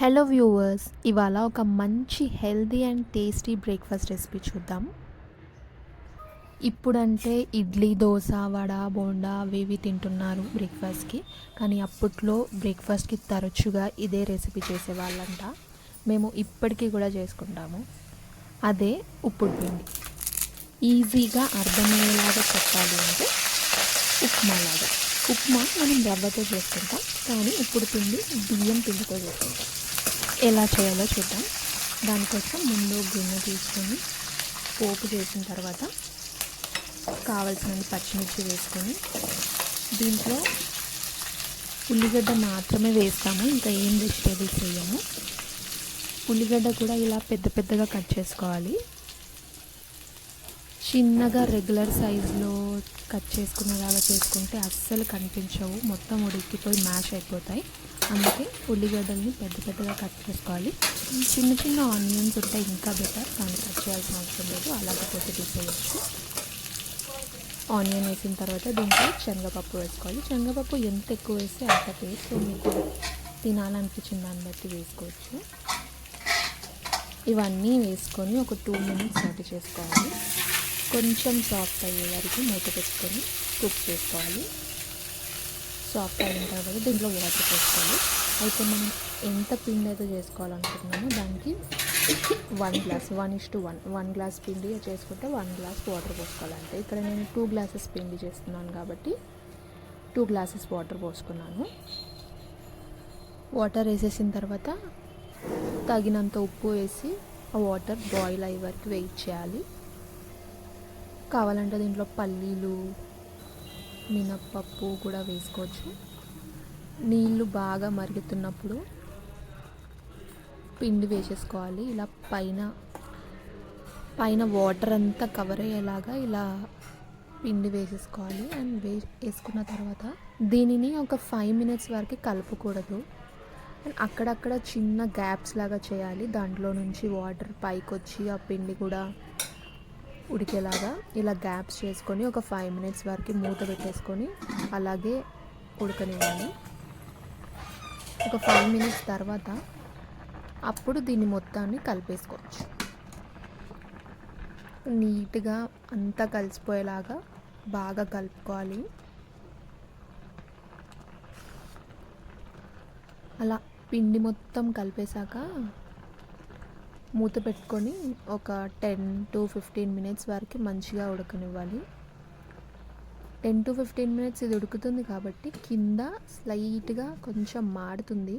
Hello viewers ఇవాళ ఒక మంచి healthy and tasty breakfast recipe చూద్దాం. ఇప్పుడంటే ఇడ్లీ దోశ వడ బోండా అవి ఇవి తింటున్నారు బ్రేక్ఫాస్ట్కి కానీ అప్పట్లో బ్రేక్ఫాస్ట్కి తరచుగా ఇదే రెసిపీ చేసేవాళ్ళంట. మేము ఇప్పటికీ కూడా చేసుకుంటాము. అదే ఉప్పుడు పిండి. ఈజీగా అర్థమయ్యేలాగా చెప్పాలి అంటే ఉప్మా లాగా. ఉప్మా మనం రవ్వతో చేసుకుంటాం కానీ ఇప్పుడు పిండి బియ్యం పిండితో చేసుకుంటాం. ఎలా చేయాలో చూద్దాం. దానికోసం ముందు గిన్నె తీసుకొని పోపు చేసిన తర్వాత కావలసిన పచ్చిమిర్చి వేసుకొని దీంట్లో ఉల్లిగడ్డ మాత్రమే వేస్తాము ఇంకా ఏం వెజిటేబుల్స్ వేయము. ఉల్లిగడ్డ కూడా ఇలా పెద్ద పెద్దగా కట్ చేసుకోవాలి. చిన్నగా రెగ్యులర్ సైజులో కట్ చేసుకునేలాగా చేసుకుంటే అస్సలు కనిపించవు. మొత్తం ఉడికిపోయి మ్యాష్ అయిపోతాయి. అందుకే ఉల్లిగడ్డల్ని పెద్ద పెద్దగా కట్ చేసుకోవాలి. చిన్న చిన్న ఆనియన్స్ ఉంటే ఇంకా బెటర్ కానీ కట్ చేయాల్సిన అవసరం లేదు. అలాగే పోతే తీసేయచ్చు ఆనియన్ వేసిన తర్వాత దీంట్లో శనగపప్పు వేసుకోవాలి. శనగపప్పు ఎంత ఎక్కువ వేస్తే అంత టేస్ట్ మీకు తినాలనిపించిన దాన్ని బట్టి వేసుకోవచ్చు. ఇవన్నీ వేసుకొని ఒక టూ మినిట్స్ రెడీ చేసుకోవాలి. కొంచెం సాఫ్ట్ అయ్యే వరకు మూత పెట్టుకొని కుక్ చేసుకోవాలి. సాఫ్ట్ అయిన తర్వాత దీంట్లో వాటర్ పోసుకోవాలి. అయితే మనం ఎంత పిండి అయితే చేసుకోవాలనుకుంటున్నామో దానికి one glass one is to one one glass పిండి చేసుకుంటే వన్ గ్లాస్ వాటర్ పోసుకోవాలంటే. ఇక్కడ నేను టూ గ్లాసెస్ పిండి చేస్తున్నాను కాబట్టి టూ గ్లాసెస్ వాటర్ పోసుకున్నాను. వాటర్ వేసేసిన తర్వాత తగినంత ఉప్పు వేసి ఆ వాటర్ బాయిల్ అయ్యే వరకు వెయిట్ చేయాలి. కావాలంటే దీంట్లో పల్లీలు మినప్పప్పు కూడా వేసుకోవచ్చు. నీళ్ళు బాగా మరుగుతున్నప్పుడు పిండి వేసేసుకోవాలి. ఇలా పైన పైన వాటర్ అంతా కవర్ అయ్యేలాగా ఇలా పిండి వేసేసుకోవాలి. అండ్ వే వేసుకున్న తర్వాత దీనిని ఒక ఫైవ్ మినిట్స్ వరకు కలపకూడదు. అండ్ అక్కడక్కడ చిన్న గ్యాప్స్ లాగా చేయాలి. దాంట్లో నుంచి వాటర్ పైకి వచ్చి ఆ పిండి కూడా ఉడికేలాగా ఇలా గ్యాప్స్ చేసుకొని ఒక ఫైవ్ మినిట్స్ వరకు మూత పెట్టేసుకొని అలాగే ఉడకనివ్వాలి. ఒక ఫైవ్ మినిట్స్ తర్వాత అప్పుడు దీన్ని మొత్తాన్ని కలిపేసుకోవచ్చు. నీట్గా అంతా కలిసిపోయేలాగా బాగా కలుపుకోవాలి. అలా పిండి మొత్తం కలిపేశాక మూత పెట్టుకొని ఒక టెన్ టు ఫిఫ్టీన్ మినిట్స్ వరకు మంచిగా ఉడకనివ్వాలి. టెన్ టు ఫిఫ్టీన్ మినిట్స్ ఇది ఉడుకుతుంది కాబట్టి కింద స్లైట్గా కొంచెం మాడుతుంది.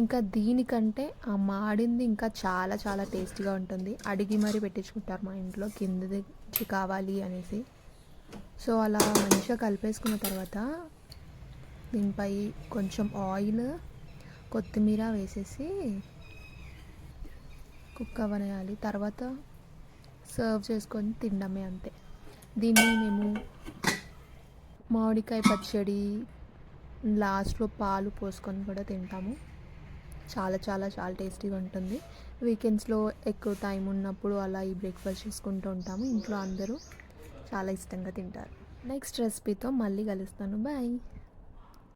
ఇంకా దీనికంటే ఆ మాడింది ఇంకా చాలా చాలా టేస్టీగా ఉంటుంది. అడిగి మరీ పెట్టించుకుంటారు మా ఇంట్లో కిందది కావాలి అనేసి. సో అలా మంచిగా కలిపేసుకున్న తర్వాత దీనిపై కొంచెం ఆయిల్ కొత్తిమీర వేసేసి కుక్ అవనేయాలి తర్వాత సర్వ్ చేసుకొని తినడమే అంతే. దీన్ని మేము మామిడికాయ పచ్చడి లాస్ట్లో పాలు పోసుకొని కూడా తింటాము. చాలా చాలా చాలా టేస్టీగా ఉంటుంది. వీకెండ్స్లో ఎక్కువ టైం ఉన్నప్పుడు అలా ఈ బ్రేక్ఫాస్ట్ చేసుకుంటూ ఉంటాము. ఇంట్లో అందరూ చాలా ఇష్టంగా తింటారు. నెక్స్ట్ రెసిపీతో మళ్ళీ కలుస్తాను. బాయ్.